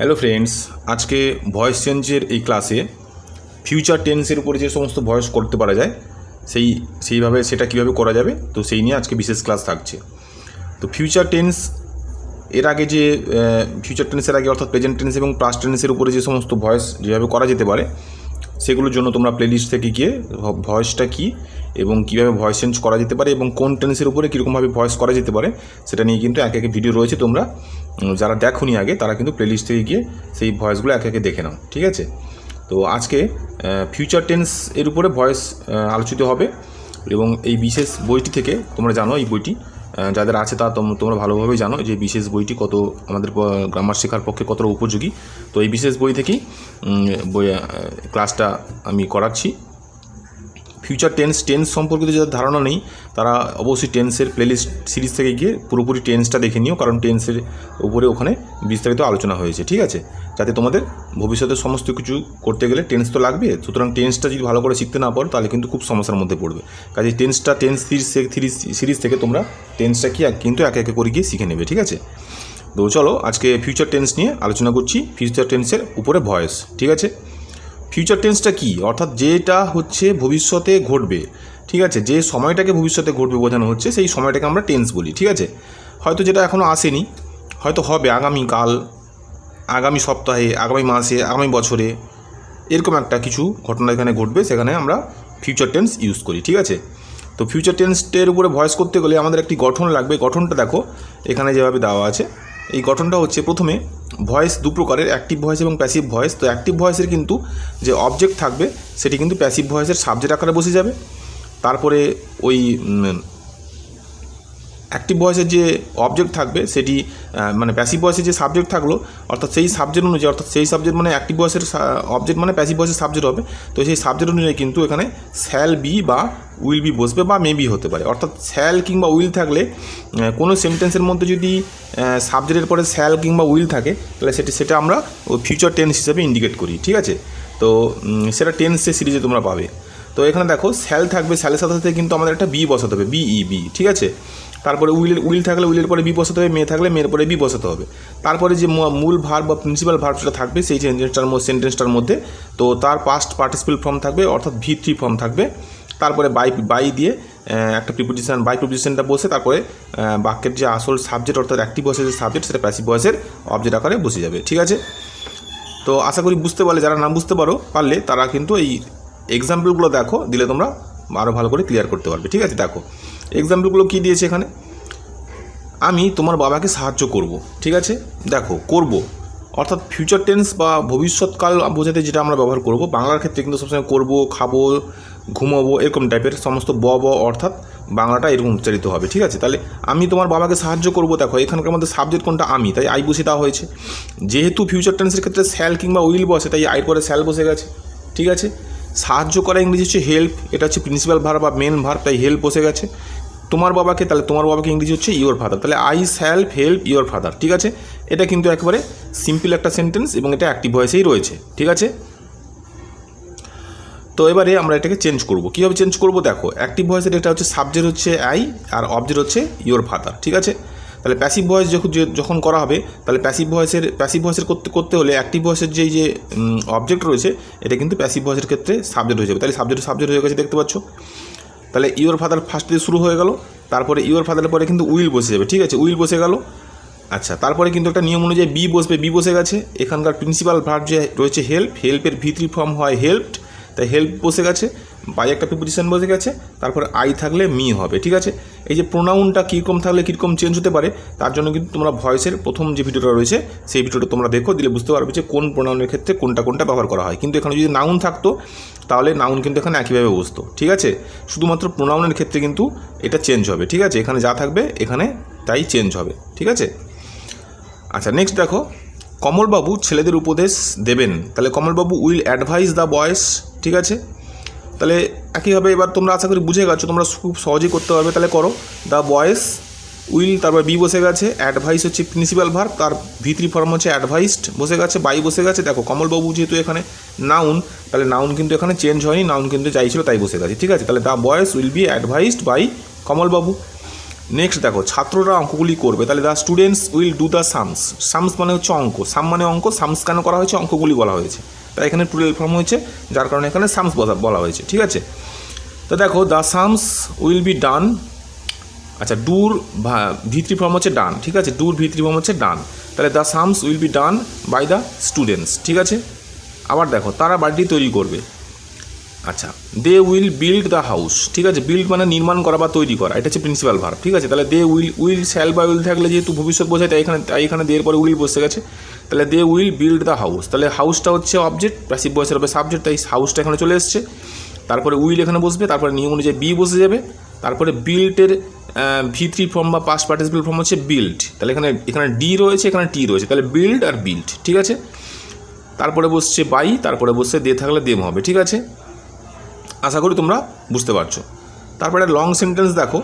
Hello friends আজকে voice চেঞ্জের এই ক্লাসে ফিউচার টেন্সের উপরে যে সমস্ত ভয়েস করতে পারা যায়, সেই, সেইভাবে সেটা কীভাবে করা যাবে, তো সেই নিয়ে আজকে বিশেষ ক্লাস থাকছে। তো ফিউচার টেন্স এর আগে যে ফিউচার টেন্সের আগে অর্থাৎ প্রেজেন্ট টেন্স এবং পাস্ট টেন্সের উপরে যে সমস্ত ভয়েস যেভাবে করা যেতে পারে, সেগুলোর জন্য তোমরা প্লেলিস্ট থেকে গিয়ে ভয়েসটা কী এবং কীভাবে ভয়েস চেঞ্জ করা যেতে পারে এবং কোন টেন্সের উপরে কীরকমভাবে ভয়েস করা যেতে পারে, সেটা নিয়ে কিন্তু এক একে ভিডিও রয়েছে তোমরা। যারা দেখোনি আগে, তারা কিন্তু প্লেলিস্ট থেকে গিয়ে সেই ভয়েসগুলো এক একে দেখে নাও, ঠিক আছে? তো আজকে ফিউচার টেন্স এর উপরে ভয়েস আলোচিত হবে এবং এই বিশেষ বইটি থেকে তোমরা জানো এই বইটি। যাদের আছে তা তোম- তোমরা ভালোভাবেই জানো যে বিশেষ বইটি কত, আমাদের গ্রামার শেখার পক্ষে কতটা উপযোগী। তো এই বিশেষ বই থেকেই বই ক্লাসটা আমি করাচ্ছি। ফিউচার টেন্স টেন্স সম্পর্কিত যাদের ধারণা নেই, তারা অবশ্যই টেন্সের প্লেলিস্ট সিরিজ থেকে গিয়ে পুরোপুরি টেন্সটা দেখে নিও, কারণ টেন্সের উপরে ওখানে বিস্তারিত আলোচনা হয়েছে, ঠিক আছে? যাতে তোমাদের ভবিষ্যতে সমস্ত কিছু করতে গেলে টেন্স তো লাগবে, সুতরাং টেন্সটা যদি ভালো করে শিখতে না পারো, তাহলে কিন্তু খুব সমস্যার মধ্যে পড়বে। কাজে টেন্সটা টেন্স সিরিজ সিরিজ থেকে তোমরা টেন্সটা কি, কিন্তু একে একে করে গিয়ে শিখে নেবে, ঠিক আছে? তো চলো, আজকে ফিউচার টেন্স নিয়ে আলোচনা করছি ফিউচার টেন্সের উপরে ভয়েস, ঠিক আছে? ফিউচার টেন্সটা কি? অর্থাৎ যেটা হচ্ছে ভবিষ্যতে ঘটবে, ঠিক আছে? যে সময়টাকে ভবিষ্যতে ঘটবে বোঝানো হচ্ছে, সেই সময়টাকে আমরা টেন্স বলি, ঠিক আছে? হয়তো যেটা এখনও আসেনি, হয়তো হবে আগামীকাল, আগামী সপ্তাহে, আগামী মাসে, আগামী বছরে, এরকম একটা কিছু ঘটনা এখানে ঘটবে, সেখানে আমরা ফিউচার টেন্স ইউজ করি, ঠিক আছে? তো ফিউচার টেন্সটের উপরে ভয়েস করতে গেলে আমাদের একটি গঠন লাগবে, গঠনটা দেখো, এখানে যেভাবে দেওয়া আছে, এই গঠনটা হচ্ছে প্রথমে ভয়েস দু প্রকারের অ্যাক্টিভ ভয়েস এবং প্যাসিভ ভয়েস। তো অ্যাক্টিভ ভয়েসের কিন্তু যে অবজেক্ট থাকবে, সেটি কিন্তু প্যাসিভ ভয়েসের সাবজেক্ট আকারে বসে যাবে। তারপরে ওই অ্যাক্টিভ ভয়েসের যে অবজেক্ট থাকবে, সেটি মানে প্যাসিভ ভয়েসের যে সাবজেক্ট থাকল, অর্থাৎ সেই সাবজেক্ট অনুযায়ী, অর্থাৎ সেই সাবজেক্ট মানে অ্যাক্টিভ ভয়েসের অবজেক্ট মানে প্যাসিভ ভয়েসের সাবজেক্ট হবে। তো সেই সাবজেক্ট অনুযায়ী কিন্তু এখানে স্যাল বি বা উইল বি বসবে বা মেবি হতে পারে। অর্থাৎ স্যাল কিংবা উইল থাকলে কোনো সেন্টেন্সের মধ্যে যদি সাবজেক্টের পরে স্যাল কিংবা উইল থাকে, তাহলে সেটি, সেটা আমরা ফিউচার টেন্স হিসেবে ইন্ডিকেট করি, ঠিক আছে? তো সেটা টেন্সের সিরিজে তোমরা পাবে। তো এখানে দেখো স্যাল থাকবে স্যালের সাথে সাথে কিন্তু আমাদের একটা বি বসাতে হবে বিই বি ঠিক আছে? তারপরে উইলের উইল থাকলে উইলের পরে বি বসাতে হবে, মেয়ে থাকলে মেয়ের পরে বি বসাতে হবে। তারপরে যে মূল ভার বা প্রিন্সিপাল ভার্বটা থাকবে, সেই সেন্টেন্সটার মধ্যে সেন্টেন্সটার মধ্যে, তো তার পাস্ট পার্টিসিপাল ফর্ম থাকবে, অর্থাৎ ভি থ্রি ফর্ম থাকবে। তারপরে বাই বাই দিয়ে একটা প্রিপোজিশন বাই প্রিপোজিশনটা বসে, তারপরে বাক্যের যে আসল সাবজেক্ট অর্থাৎ অ্যাক্টিভ ভয়েসের যে সাবজেক্ট সেটা প্যাসিভ ভয়েসের অবজেক্ট আকারে বসে যাবে, ঠিক আছে? তো আশা করি বুঝতে পারলে, যারা না বুঝতে পারো, পারলে তারা কিন্তু এই এক্সাম্পলগুলো দেখো, দিলে তোমরা আরও ভালো করে ক্লিয়ার করতে পারবে, ঠিক আছে? দেখো এক্সাম্পলগুলো কী দিয়েছে এখানে? আমি তোমার বাবাকে সাহায্য করব, ঠিক আছে? দেখো, করব। অর্থাৎ ফিউচার টেন্স বা ভবিষ্যৎকাল বোঝাতে যেটা আমরা ব্যবহার করব, বাংলার ক্ষেত্রে কিন্তু সবসময় করব, খাব, ঘুমাবো, এরকম টাইপের সমস্ত ব ব অর্থাৎ বাংলাটা এরকম উচ্চারিত হবে, ঠিক আছে? তাহলে আমি তোমার বাবাকে সাহায্য করব, দেখো, এখানকার মধ্যে সাবজেক্ট কোনটা আমি, তাই আই বসে দেওয়া হয়েছে। যেহেতু ফিউচার টেন্সের ক্ষেত্রে স্যাল কিংবা উইল বসে, তাই আইর পরে স্যাল বসে গেছে, ঠিক আছে? সাহায্য করা ইংরেজি হচ্ছে হেল্প এটা হচ্ছে প্রিন্সিপাল ভার বা মেন ভার তাই হেল্প বসে গেছে। তোমার বাবাকে, তাহলে তোমার বাবাকে ইংরেজি হচ্ছে ইওর ফাদার তাহলে I shall help your father ঠিক আছে? এটা কিন্তু একেবারে সিম্পল একটা সেন্টেন্স এবং এটা অ্যাক্টিভ ভয়েসেই রয়েছে, ঠিক আছে? তো এবারে আমরা এটাকে চেঞ্জ করব। কীভাবে চেঞ্জ করব? দেখো অ্যাক্টিভ ভয়েসের এটা হচ্ছে সাবজেক্ট হচ্ছে আই আর অবজেক্ট হচ্ছে ইওর ফাদার ঠিক আছে? তাহলে প্যাসিভ ভয়েস যখন করা হবে, তাহলে প্যাসিভ ভয়েসের প্যাসিভ ভয়েসের করতে করতে হলে অ্যাক্টিভ ভয়েসের যেই যে অবজেক্ট রয়েছে, এটা কিন্তু প্যাসিভ ভয়েসের ক্ষেত্রে সাবজেক্ট হয়ে যাবে। তাহলে সাবজেক্ট সাবজেক্ট হয়ে গেছে, দেখতে পাচ্ছ? তাহলে ইওর ফাদার ফার্স্ট দিয়ে শুরু হয়ে গেল, তারপরে ইওর ফাদারের পরে কিন্তু উইল বসে যাবে, ঠিক আছে? উইল বসে গেল। আচ্ছা তারপরে কিন্তু একটা নিয়ম অনুযায়ী বি বসবে বি বসে গেছে। এখানকার প্রিন্সিপাল ভার্ব যে রয়েছে হেল্প হেল্পের ভিত্রি ফর্ম হয় হেল্পড তাই হেল্প বসে গেছে। বাই একটা প্রিপোজিশন বসে গেছে, তারপরে আই থাকলে মি হবে, ঠিক আছে? এই যে প্রোনাউনটা কীরকম থাকলে কীরকম চেঞ্জ হতে পারে, তার জন্য কিন্তু তোমরা ভয়েসের প্রথম যে ভিডিওটা রয়েছে, সেই ভিডিওটা তোমরা দেখো, দিলে বুঝতে পারবে যে কোন প্রোনাউনের ক্ষেত্রে কোনটা কোনটা ব্যবহার করা হয়। কিন্তু এখানে যদি নাউন থাকতো, তাহলে নাউন কিন্তু এখানে একইভাবে বসতো, ঠিক আছে? শুধুমাত্র প্রোনাউনের ক্ষেত্রে কিন্তু এটা চেঞ্জ হবে, ঠিক আছে? এখানে যা থাকবে, এখানে তাই চেঞ্জ হবে, ঠিক আছে? আচ্ছা নেক্সট দেখো, কমলবাবু ছেলেদের উপদেশ দেবেন। তাহলে কমলবাবু উইল অ্যাডভাইস দ্য বয়েস ঠিক আছে? তাহলে একইভাবে এবার তোমরা আশা করি বুঝে গেছো, তোমরা খুব সহজেই করতে পারবে। তাহলে করো। দ্য বয়েস উইল তারপর বি বসে গেছে অ্যাডভাইস হচ্ছে প্রিন্সিপাল ভার তার ভিতরি ফর্ম হচ্ছে অ্যাডভাইসড বসে গেছে বাই বসে গেছে। দেখো, কমলবাবু যেহেতু এখানে নাউন তাহলে নাউন কিন্তু এখানে চেঞ্জ হয়নি নাউন কিন্তু যাই ছিল তাই বসে গেছে, ঠিক আছে? তাহলে the boys will be advised by কমলবাবু। Next দেখো, ছাত্ররা অঙ্কগুলি করবে। তাহলে the students will do the sums sums মানে হচ্ছে অঙ্ক। সাম মানে অঙ্ক সামস কেন করা হয়েছে? অঙ্কগুলি বলা হয়েছে। তাই এখানে প্লুরাল ফর্ম হয়েছে, যার কারণে এখানে সামস বলা হয়েছে, ঠিক আছে? তো দেখো the sums will be done আচ্ছা ডুর ভিত্রি ফর্ম হচ্ছে ডান ঠিক আছে? ডুর ভিত্রি ফর্ম হচ্ছে ডান তাহলে the sums will be done by the students ঠিক আছে? আবার দেখো, তারা বাড়িটি তৈরি করবে। আচ্ছা they will build the house ঠিক আছে? বিল্ড মানে নির্মাণ করা বা তৈরি করা, এটা হচ্ছে প্রিন্সিপাল ভার ঠিক আছে? তাহলে দে উইল উইল স্যাল বা উইল থাকলে যেহেতু ভবিষ্যৎ বোঝায়, তাই এখানে তাই এখানে দের পরে উইল বসে গেছে। তাহলে they will build the house তাহলে হাউসটা হচ্ছে অবজেক্ট প্যাসিভ বয়সের হবে সাবজেক্ট তাই হাউসটা এখানে চলে এসছে। তারপরে উইল এখানে বসবে, তারপরে নিয়ম অনুযায়ী বি বসে যাবে। তারপরে বিল্টের ভি থ্রি ফর্ম বা পাস্ট পার্টিসিপেল ফর্ম হচ্ছে বিল্ড তাহলে এখানে এখানে ডি রয়েছে, এখানে টি রয়েছে, তাহলে বিল্ড আর বিল্ড ঠিক আছে? তারপরে বসছে বাই তারপরে বসছে দে থাকলে দেম হবে, ঠিক আছে? আশা করি তোমরা বুঝতে পারছ। তারপরে লং সেন্টেন্স দেখো।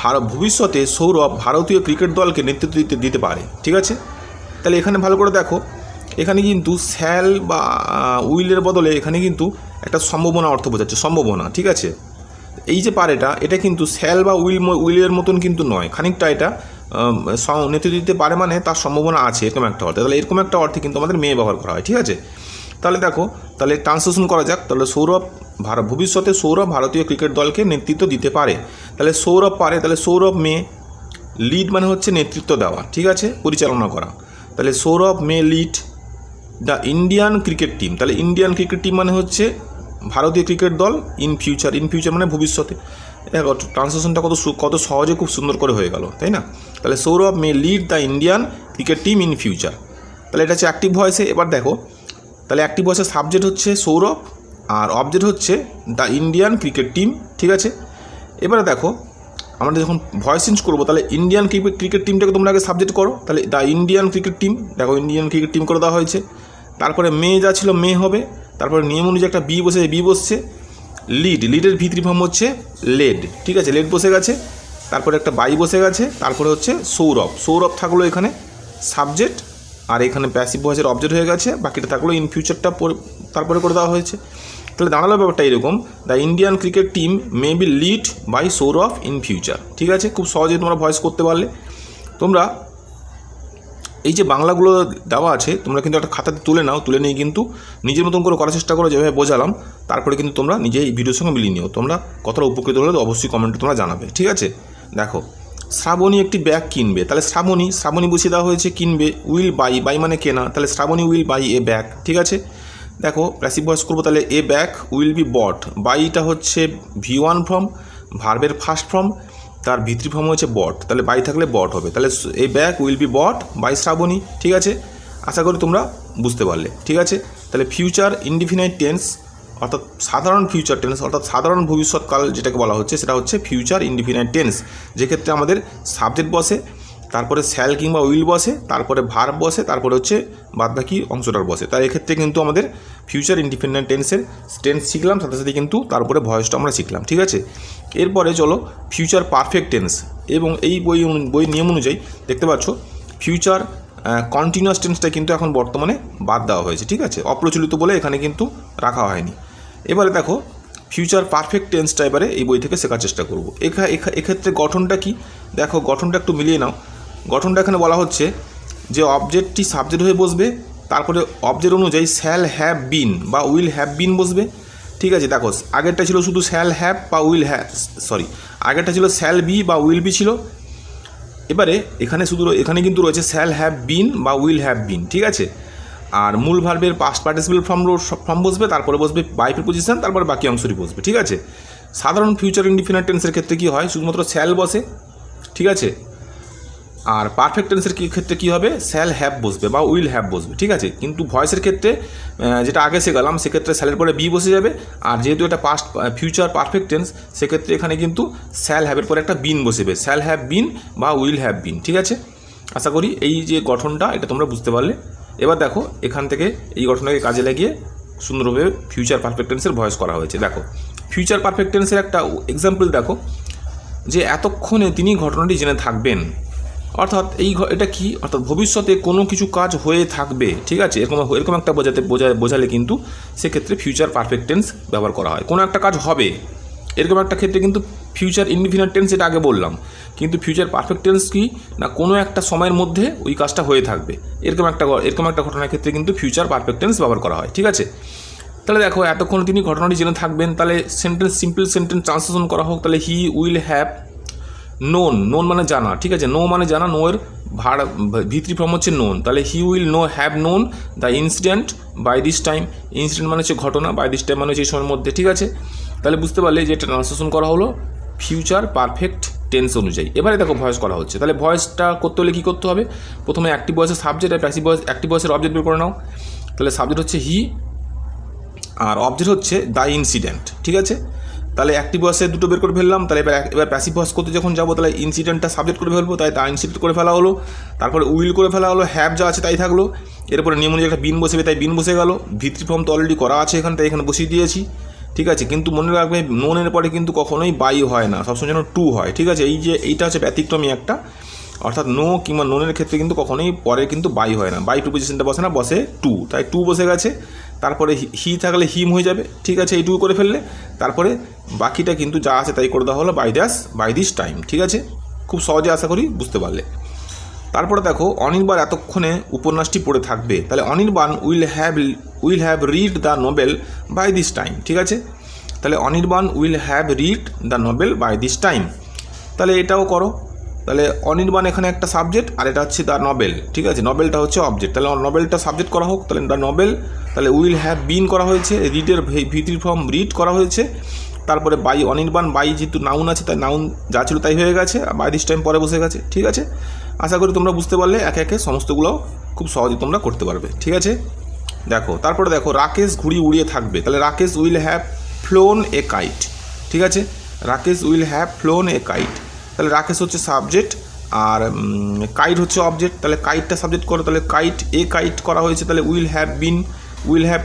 ভারত ভবিষ্যতে সৌরভ ভারতীয় ক্রিকেট দলকে নেতৃত্ব দিতে দিতে পারে, ঠিক আছে? তাহলে এখানে ভালো করে দেখো, এখানে কিন্তু স্যাল বা উইলের বদলে এখানে কিন্তু একটা সম্ভাবনা অর্থ বোঝাচ্ছে, সম্ভাবনা, ঠিক আছে? এই যে পারেটা, এটা কিন্তু স্যাল বা উইল উইলের মতন কিন্তু নয়। খানিকটা এটা নেতৃত্ব দিতে পারে মানে তার সম্ভাবনা আছে, এরকম একটা অর্থে। তাহলে এরকম একটা অর্থে কিন্তু আমাদের মেয়ে ব্যবহার করা হয়, ঠিক আছে? তাহলে দেখো, তাহলে ট্রান্সলেশন করা যাক। তাহলে সৌরভ ভারত ভবিষ্যতে সৌরভ ভারতীয় ক্রিকেট দলকে নেতৃত্ব দিতে পারে। তাহলে সৌরভ পারে, তাহলে সৌরভ মেয়ে লিড মানে হচ্ছে নেতৃত্ব দেওয়া, ঠিক আছে? পরিচালনা করা। তাহলে Sourav may lead the Indian cricket team তাহলে ইন্ডিয়ান ক্রিকেট টিম মানে হচ্ছে ভারতীয় ক্রিকেট দল ইন ফিউচার ইন ফিউচার মানে ভবিষ্যতে। দেখো ট্রান্সলেশনটা কত কত সহজে খুব সুন্দর করে হয়ে গেল, তাই না? তাহলে Sourav may lead the Indian cricket team in future তাহলে এটা হচ্ছে অ্যাক্টিভ ভয়েসে এবার দেখো তাহলে অ্যাক্টিভ ভয়েসের সাবজেক্ট হচ্ছে সৌরভ আর অবজেক্ট হচ্ছে দ্য ইন্ডিয়ান ক্রিকেট টিম ঠিক আছে? এবারে দেখো, আমরা যখন ভয়েস চেঞ্জ করব, তাহলে ইন্ডিয়ান ক্রিকেট ক্রিকেট টিমটাকে তোমরা আগে সাবজেক্ট করো। তাহলে দ্য ইন্ডিয়ান ক্রিকেট টিম দেখো ইন্ডিয়ান ক্রিকেট টিম করে দেওয়া হয়েছে। তারপরে মেয়ে যা ছিল মেয়ে হবে, তারপরে নিয়ম অনুযায়ী একটা বি বসে বি বসছে লিড লিডের ভিতরি ফর্ম হচ্ছে লেড ঠিক আছে? লেড বসে গেছে, তারপরে একটা বাই বসে গেছে, তারপরে হচ্ছে সৌরভ। সৌরভ থাকল এখানে সাবজেক্ট আর এখানে প্যাসিভ ভয়েসের অবজেক্ট হয়ে গেছে, বাকিটা থাকল ইন ফিউচারটা তারপরে করে দেওয়া হয়েছে। তাহলে দাঁড়াল ব্যাপারটা এরকম the Indian cricket team may be lead by Sourav in future ঠিক আছে? খুব সহজেই তোমরা ভয়েস করতে পারলে। তোমরা এই যে বাংলাগুলো দেওয়া আছে, তোমরা কিন্তু একটা খাতাতে তুলে নাও, তুলে নিয়ে কিন্তু নিজের মতন করে করার চেষ্টা করো, যেভাবে বোঝালাম। তারপরে কিন্তু তোমরা নিজে এই ভিডিওর সঙ্গে মিলিয়ে নিও। তোমরা কতটা উপকৃত হলে অবশ্যই কমেন্টে তোমরা জানাবে, ঠিক আছে? দেখো শ্রাবণী একটি ব্যাগ কিনবে। তাহলে শ্রাবণী শ্রাবণী বসিয়ে দেওয়া হয়েছে কিনবে উইল বাই বাই মানে কেনা। তাহলে Shrabani will buy a bag ঠিক আছে? দেখো প্যাসিভ ভয়েস করব, তাহলে a bag will be bought বাইটা হচ্ছে ভি ওয়ান ফর্ম ভার্বের ফার্স্ট ফর্ম তার ভিত্রি ফর্ম হচ্ছে বট তাহলে বাই থাকলে বট হবে। তাহলে এই bag will be bought by Shrabani, ঠিক আছে? আশা করি তোমরা বুঝতে পারলে, ঠিক আছে? তাহলে ফিউচার ইনডিফিনাইট টেন্স অর্থাৎ সাধারণ ফিউচার টেন্স অর্থাৎ সাধারণ ভবিষ্যৎকাল যেটাকে বলা হচ্ছে, সেটা হচ্ছে ফিউচার ইনডিফিনাইট টেন্স যেক্ষেত্রে আমাদের সাবজেক্ট বসে, তারপরে স্যাল কিংবা উইল বসে, তারপরে ভার্ব বসে, তারপরে হচ্ছে বাদবাকি অংশটার বসে। তাই এক্ষেত্রে কিন্তু আমাদের ফিউচার ইন্ডিপেন্ডেন্ট টেন্সের টেন্স শিখলাম, সাথে সাথে কিন্তু তারপরে ভয়েসটা আমরা শিখলাম, ঠিক আছে? এরপরে চলো ফিউচার পারফেক্ট টেন্স এবং এই বই বই নিয়ম অনুযায়ী দেখতে পাচ্ছ ফিউচার কন্টিনিউয়াস টেন্সটা কিন্তু এখন বর্তমানে বাদ দেওয়া হয়েছে, ঠিক আছে? অপ্রচলিত বলে এখানে কিন্তু রাখা হয়নি। এবারে দেখো ফিউচার পারফেক্ট টেন্সটা এবারে এই বই থেকে শেখার চেষ্টা করব। এখা এক্ষেত্রে গঠনটা কি? দেখো, গঠনটা একটু মিলিয়ে নাও। গঠনটা এখানে বলা হচ্ছে যে অবজেক্টটি সাবজেক্ট হয়ে বসবে, তারপরে অবজেক্ট অনুযায়ী শ্যাল হ্যাভ বিন বা উইল হ্যাভ বিন বসবে। ঠিক আছে, দেখো, আগেরটা ছিল শুধু শ্যাল হ্যাভ বা উইল হ্যাভ সরি আগেরটা ছিল শ্যাল বি বা উইল বি ছিল। এবারে এখানে শুধু এখানে কিন্তু রয়েছে শ্যাল হ্যাভ বিন বা উইল হ্যাভ বিন ঠিক আছে? আর মূল ভার্বের পাস্ট পার্টিসিপেল ফর্ম ফর্ম বসবে, তারপরে বসবে বাই প্রিপোজিশন তারপরে বাকি অংশটি বসবে, ঠিক আছে? সাধারণ ফিউচার ইন্ডিফিনাইট টেন্সের ক্ষেত্রে কী হয়? শুধুমাত্র শ্যাল বসে, ঠিক আছে? আর পারফেক্ট টেন্সের ক্ষেত্রে কী হবে? স্যাল হ্যাভ বসবে বা উইল হ্যাভ বসবে, ঠিক আছে? কিন্তু ভয়েসের ক্ষেত্রে যেটা আগে শেখালাম, সেক্ষেত্রে স্যালের পরে বি বসে যাবে, আর যেহেতু এটা পাস্ট ফিউচার পারফেক্ট টেন্স সেক্ষেত্রে এখানে কিন্তু স্যাল হ্যাভের পরে একটা বিন বসবে স্যাল হ্যাভ বিন বা উইল হ্যাভ বিন ঠিক আছে? আশা করি এই যে গঠনটা, এটা তোমরা বুঝতে পারলে। এবার দেখো, এখান থেকে এই ঘটনাকে কাজে লাগিয়ে সুন্দরভাবে ফিউচার পারফেক্ট টেন্সের ভয়েস করা হয়েছে। দেখো ফিউচার পারফেক্ট টেন্সের একটা এক্সাম্পল দেখো, যে এতক্ষণে তিনি ঘটনাটি জেনে থাকবেন। অর্থাৎ এই এটা কি? অর্থাৎ ভবিষ্যতে কোনো কিছু কাজ হয়ে থাকবে, ঠিক আছে? এরকম এরকম একটা বোঝাতে বোঝা বোঝালে কিন্তু সেক্ষেত্রে ফিউচার পারফেক্ট টেন্স ব্যবহার করা হয়। কোনো একটা কাজ হবে, এরকম একটা ক্ষেত্রে কিন্তু ফিউচার ইনডিফিনিট টেন্স এটা আগে বললাম, কিন্তু ফিউচার পারফেক্ট টেন্স কি? না, কোনো একটা সময়ের মধ্যে ওই কাজটা হয়ে থাকবে। এরকম একটা এরকম একটা ঘটনার ক্ষেত্রে কিন্তু ফিউচার পারফেক্ট টেন্স ব্যবহার করা হয়, ঠিক আছে? তাহলে দেখো, এতক্ষণ তিনি ঘটনাটি জেনে থাকবেন, তাহলে সেন্টেন্স সিম্পল সেন্টেন্স ট্রান্সলেশন করা হোক, তাহলে he will have known known মানে জানা, ঠিক আছে? নো মানে জানা নো এর ভাড় ভিত্রি ফর্ম হচ্ছে নোন তাহলে he will know have known the incident by this time incident মানে হচ্ছে ঘটনা বাই দিস টাইম মানে হচ্ছে এই সময়ের মধ্যে, ঠিক আছে? তাহলে বুঝতে পারলে যে এটা ট্রান্সলেশন করা হলো ফিউচার পারফেক্ট টেন্স অনুযায়ী। এবারে দেখো ভয়েস করা হচ্ছে। তাহলে ভয়েসটা করতে হলে কী করতে হবে? প্রথমে অ্যাক্টিভ ভয়েসের সাবজেক্ট আর প্যাসিভ ভয়েস অ্যাক্টিভ ভয়েসের অবজেক্ট বের করে নাও। তাহলে সাবজেক্ট হচ্ছে হি আর অবজেক্ট হচ্ছে দ্য ইনসিডেন্ট ঠিক আছে? তাহলে অ্যাক্টিভ ভয়েসে দুটো বের করে ফেললাম। তাহলে এবার এবার প্যাসিভ ভয়েস করতে যখন যাব, তাহলে ইনসিডেন্টটা সাবজেক্ট করে ফেলব। তাই তা ইনসিডেন্ট করে ফেলা হলো। তারপরে উইল করে ফেলা হলো। হ্যাভ যা আছে তাই থাকল। এরপরে নিয়ম অনুযায়ী একটা বিন বসেবে, তাই বিন বসে গেল। ভিত্তি ফর্ম তো অলরেডি করা আছে এখানে, তাই এখানে বসিয়ে দিয়েছি। ঠিক আছে, কিন্তু মনে রাখবে নোনের পরে কিন্তু কখনোই বাই হয় না, সবসময় যেন টু হয়, ঠিক আছে? এই যে, এইটা হচ্ছে ব্যতিক্রমী একটা, অর্থাৎ নো কিংবা নোনের ক্ষেত্রে কিন্তু কখনোই পরে কিন্তু বাই হয় না বাই টু পজিশনটা বসে না, বসে টু তাই টু বসে গেছে, তারপরে হি- থাকলে হিম হয়ে যাবে, ঠিক আছে? এইটুকু করে ফেললে, তারপরে বাকিটা কিন্তু যা আছে তাই করে দেওয়া হলো বাই দাস বাই দিস টাইম ঠিক আছে? খুব সহজে আশা করি বুঝতে পারলে। তারপরে দেখো, অনির্বাণ এতক্ষণে উপন্যাসটি পড়ে থাকবে। তাহলে Anirban will have will have read the novel by this time, ঠিক আছে? তাহলে Anirban will have read the novel by this time. তাহলে এটাও করো। তাহলে অনির্বাণ এখানে একটা সাবজেক্ট, আর এটা হচ্ছে দ্য নবেল, ঠিক আছে? নবেলটা হচ্ছে অবজেক্ট তাহলে নবেলটা সাবজেক্ট করা হোক, তাহলে দ্য নবেল, তাহলে উইল হ্যাভ বিন করা হয়েছে রিডের ভিত্রি ফর্ম রিড করা হয়েছে। তারপরে বাই অনির্বাণ বাই যেহেতু নাউন আছে, তাই নাউন যা ছিল তাই হয়ে গেছে, আর বাই দিস টাইম পরে বসে গেছে, ঠিক আছে? আশা করি তোমরা বুঝতে পারলে একে একে সমস্তগুলো খুব সহজে তোমরা করতে পারবে, ঠিক আছে? দেখো, তারপরে দেখো, রাকেশ ঘুড়ি উড়িয়ে থাকবে। তাহলে Rakesh will have flown a kite ঠিক আছে? Rakesh will have flown a kite তাহলে রাকেশ হচ্ছে সাবজেক্ট আর কাইট হচ্ছে অবজেক্ট তাহলে কাইটটা সাবজেক্ট করো, তাহলে কাইট এ কাইট করা হয়েছে। তাহলে will have been will have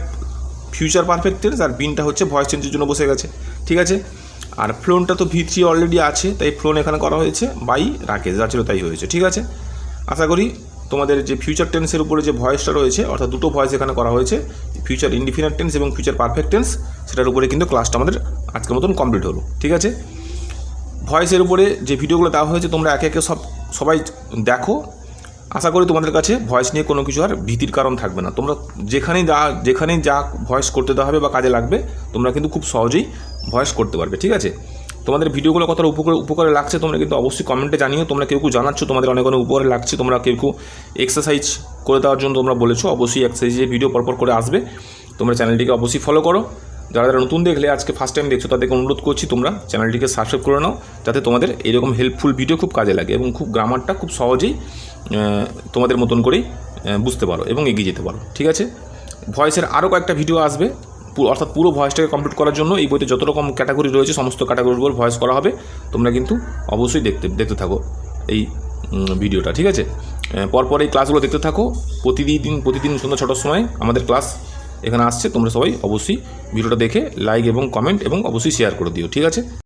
future perfect আর বিনটা হচ্ছে ভয়েস চেঞ্জের জন্য বসে গেছে, ঠিক আছে? আর ফ্লোনটা তো ভি থ্রি অলরেডি আছে, তাই ফ্লোন এখানে করা হয়েছে বাই রাকেশ, যা ছিল তাই হয়েছে, ঠিক আছে? আশা করি তোমাদের যে ফিউচার টেন্সের উপরে যে ভয়েসটা রয়েছে, অর্থাৎ দুটো ভয়েস এখানে করা হয়েছে ফিউচার ইনডিফিনিট টেন্স এবং ফিউচার পারফেক্ট টেন্স সেটার উপরে কিন্তু ক্লাসটা আমাদের আজকের মতন কমপ্লিট হলো, ঠিক আছে? ভয়েসের উপরে যে ভিডিওগুলো দেওয়া হয়েছে, তোমরা একে একে সব, সবাই দেখো। আশা করি তোমাদের কাছে ভয়েস নিয়ে কোনো কিছু আর ভীতির কারণ থাকবে না। তোমরা যেখানেই যা যেখানেই যা ভয়েস করতে দেওয়া হবে বা কাজে লাগবে, তোমরা কিন্তু খুব সহজেই ভয়েস করতে পারবে, ঠিক আছে? তোমাদের ভিডিওগুলো কতটা উপকার, উপকারে লাগছে তোমরা কিন্তু অবশ্যই কমেন্টে জানিও। তোমরা কেউ কেউ জানাচ্ছ তোমাদের অনেক অনেক উপকারে লাগছে, তোমরা কেউ কেউ এক্সারসাইজ করে দেওয়ার জন্য তোমরা বলেছ, অবশ্যই এক্সারসাইজের ভিডিও পরপর করে আসবে। তোমরা চ্যানেলটিকে অবশ্যই ফলো করো। যারা যারা নতুন দেখলে, আজকে ফার্স্ট টাইম দেখছ, তাদেরকে অনুরোধ করছি তোমরা চ্যানেলটিকে সাবস্ক্রাইব করে নাও, যাতে তোমাদের এরকম হেল্পফুল ভিডিও খুব কাজে লাগে এবং খুব গ্রামারটা খুব সহজেই তোমাদের মতন করেই বুঝতে পারো এবং এগিয়ে যেতে পারো, ঠিক আছে? ভয়েসের আরও কয়েকটা ভিডিও আসবে। অর্থাৎ পুরো ভয়েসটাকে কমপ্লিট করার জন্য এই বইতে যত রকম ক্যাটাগরি রয়েছে, সমস্ত ক্যাটাগরির উপর ভয়েস করা হবে। তোমরা কিন্তু অবশ্যই দেখতে দেখতে থাকো এই ভিডিওটা ঠিক আছে? পরপর এই ক্লাসগুলো দেখতে থাকো। প্রতিদিন প্রতিদিন সন্ধ্যা ছটার সময় আমাদের ক্লাস এখানে আসছে। তোমরা সবাই অবশ্যই ভিডিওটা দেখে লাইক এবং কমেন্ট এবং অবশ্যই শেয়ার করে দিও, ঠিক আছে?